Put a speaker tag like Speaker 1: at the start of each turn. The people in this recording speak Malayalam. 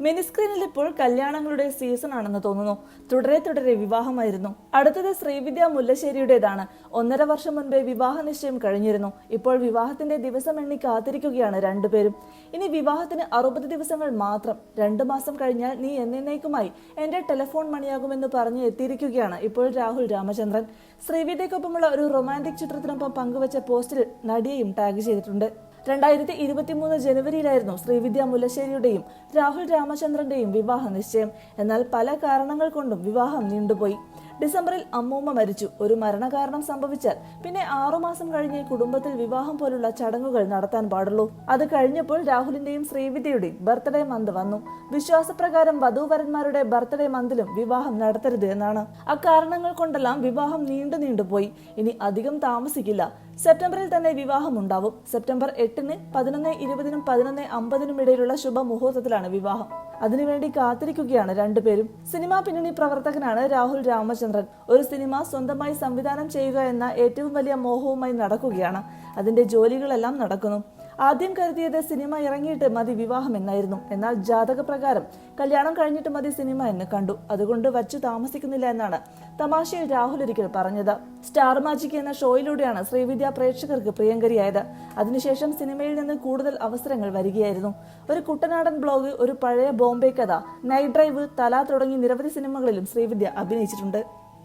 Speaker 1: മിനി സ്ക്രീനിൽ ഇപ്പോൾ കല്യാണങ്ങളുടെ സീസൺ ആണെന്ന് തോന്നുന്നു. തുടരെ തുടരെ വിവാഹമായിരുന്നു. അടുത്തത് ശ്രീവിദ്യ മുല്ലശ്ശേരിയുടേതാണ്. ഒന്നര വർഷം മുൻപേ വിവാഹ നിശ്ചയം കഴിഞ്ഞിരുന്നു. ഇപ്പോൾ വിവാഹത്തിന്റെ ദിവസം എണ്ണി കാത്തിരിക്കുകയാണ് രണ്ടുപേരും. ഇനി വിവാഹത്തിന് അറുപത് ദിവസങ്ങൾ മാത്രം. രണ്ടു മാസം കഴിഞ്ഞാൽ നീ എന്നേക്കുമായി എന്റെ ടെലിഫോൺ മണിയാകുമെന്ന് പറഞ്ഞ് എത്തിയിരിക്കുകയാണ് ഇപ്പോൾ രാഹുൽ രാമചന്ദ്രൻ. ശ്രീവിദ്യക്കൊപ്പമുള്ള ഒരു റൊമാന്റിക് ചിത്രത്തിനൊപ്പം പങ്കുവച്ച പോസ്റ്റിൽ നടിയെയും ടാഗ് ചെയ്തിട്ടുണ്ട്. രണ്ടായിരത്തി ഇരുപത്തി മൂന്ന് ജനുവരിയിലായിരുന്നു ശ്രീവിദ്യ മുല്ലശ്ശേരിയുടെയും രാഹുൽ രാമചന്ദ്രന്റെയും വിവാഹ നിശ്ചയം. എന്നാൽ പല കാരണങ്ങൾ കൊണ്ടും വിവാഹം നീണ്ടുപോയി. ഡിസംബറിൽ അമ്മൂമ്മ മരിച്ചു. ഒരു മരണകാരണം സംഭവിച്ചാൽ പിന്നെ ആറുമാസം കഴിഞ്ഞ് കുടുംബത്തിൽ വിവാഹം പോലുള്ള ചടങ്ങുകൾ നടത്താൻ പാടുള്ളൂ. അത് കഴിഞ്ഞപ്പോൾ രാഹുലിന്റെയും ശ്രീവിദ്യയുടെയും ബർത്ത്ഡേ മന്ത് വന്നു. വിശ്വാസപ്രകാരം വധൂവരന്മാരുടെ ബർത്ത്ഡേ മന്തിലും വിവാഹം നടത്തരുത് എന്നാണ്. അക്കാരണങ്ങൾ കൊണ്ടെല്ലാം വിവാഹം നീണ്ടു നീണ്ടുപോയി ഇനി അധികം താമസിക്കില്ല. സെപ്റ്റംബറിൽ തന്നെ വിവാഹം ഉണ്ടാവും. സെപ്റ്റംബർ എട്ടിന് പതിനൊന്ന് ഇരുപതിനും പതിനൊന്ന് അമ്പതിനും ഇടയിലുള്ള ശുഭമുഹൂർത്തത്തിലാണ് വിവാഹം. അതിനുവേണ്ടി കാത്തിരിക്കുകയാണ് രണ്ടുപേരും. സിനിമാ പിന്നണി പ്രവർത്തകനാണ് രാഹുൽ രാമചന്ദ്രൻ. ഒരു സിനിമ സ്വന്തമായി സംവിധാനം ചെയ്യുക എന്ന ഏറ്റവും വലിയ മോഹവുമായി നടക്കുകയാണ്. അതിന്റെ ജോലികളെല്ലാം നടക്കുന്നു. ആദ്യം കരുതിയത് സിനിമ ഇറങ്ങിയിട്ട് മതി വിവാഹം എന്നായിരുന്നു. എന്നാൽ ജാതക പ്രകാരം കല്യാണം കഴിഞ്ഞിട്ട് മതി സിനിമ എന്ന് കണ്ടു. അതുകൊണ്ട് വച്ചു താമസിക്കുന്നില്ല എന്നാണ് തമാശയിൽ രാഹുൽ ഒരിക്കൽ പറഞ്ഞത്. സ്റ്റാർ മാജിക് എന്ന ഷോയിലൂടെയാണ് ശ്രീവിദ്യ പ്രേക്ഷകർക്ക് പ്രിയങ്കരിയായത്. അതിനുശേഷം സിനിമയിൽ നിന്ന് കൂടുതൽ അവസരങ്ങൾ വരികയായിരുന്നു. ഒരു കുട്ടനാടൻ ബ്ലോഗ് ഒരു പഴയ ബോംബെ കഥ നൈറ്റ് ഡ്രൈവ് തല തുടങ്ങി നിരവധി സിനിമകളിലും ശ്രീവിദ്യ അഭിനയിച്ചിട്ടുണ്ട്.